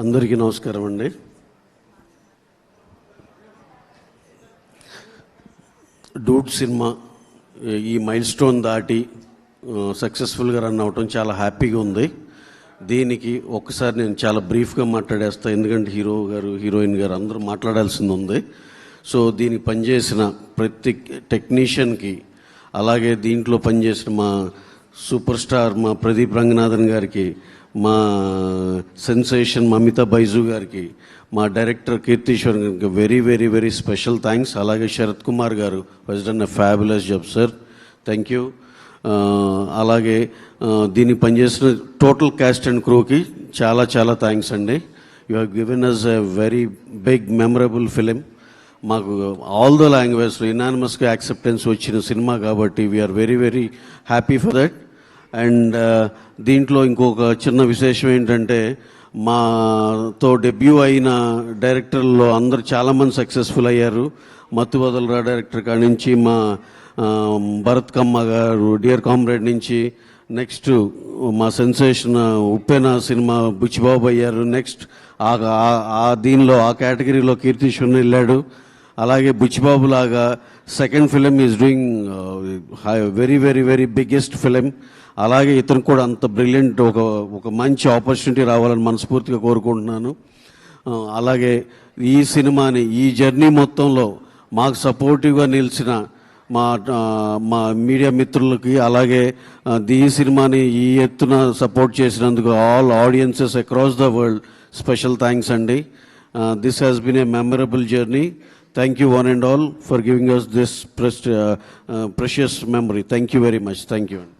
అందరికీ నమస్కారం అండి. డూడ్ సినిమా ఈ మైల్ స్టోన్ దాటి సక్సెస్ఫుల్గా రన్ అవటం చాలా హ్యాపీగా ఉంది. దీనికి ఒక్కసారి నేను చాలా బ్రీఫ్గా మాట్లాడేస్తాను ఎందుకంటే హీరో గారు హీరోయిన్ గారు అందరూ మాట్లాడాల్సింది ఉంది. సో దీనికి పనిచేసిన ప్రతి టెక్నీషియన్కి అలాగే దీంట్లో పనిచేసిన మా సూపర్ స్టార్ మా ప్రదీప్ రంగనాథన్ గారికి మా సెన్సేషన్ మమిత బైజు గారికి మా డైరెక్టర్ కీర్తీశ్వర్ గారికి very very very special thanks అలాగే శరత్ కుమార్ గారు he's done a fabulous job sir thank you అలాగే దీన్ని పనిచేసిన టోటల్ క్యాస్ట్ అండ్ క్రూకి చాలా చాలా థ్యాంక్స్ అండి. You have given us a very big memorable film మాకు ఆల్ ద లాంగ్వేజ్ ఇనానిమస్గా యాక్సెప్టెన్స్ వచ్చిన సినిమా కాబట్టి we are very very happy for that and దీంట్లో ఇంకొక చిన్న విశేషం ఏంటంటే మాతో డెబ్యూ అయిన డైరెక్టర్లో అందరు చాలామంది సక్సెస్ఫుల్ అయ్యారు. మత్తు వదలరా డైరెక్టర్ కాడి నుంచి మా భరత్ కమ్మ గారు డియర్ కామ్రేడ్ నుంచి. నెక్స్ట్ మా సెన్సేషన్ ఉప్పెన సినిమా బుచ్చిబాబు అయ్యారు. నెక్స్ట్ ఆ దీనిలో ఆ కేటగిరీలో కీర్తిశ్వరుని వెళ్ళాడు. అలాగే బుచ్చిబాబు లాగా second film is doing very very very biggest film అలాగే ఇతను కూడా అంత బ్రిలియంట్ ఒక ఒక మంచి ఆపర్చునిటీ రావాలని మనస్ఫూర్తిగా కోరుకుంటున్నాను. అలాగే ఈ సినిమాని ఈ జర్నీ మొత్తంలో మాకు సపోర్టివ్గా నిలిచిన మా మా మీడియా మిత్రులకి అలాగే ఈ సినిమాని ఈ ఎత్తున సపోర్ట్ చేసినందుకు all audiences across the world special thanks అండి. This has been a memorable journey Thank you one and all for giving us this uh, uh, precious memory. Thank you very much. Thank you.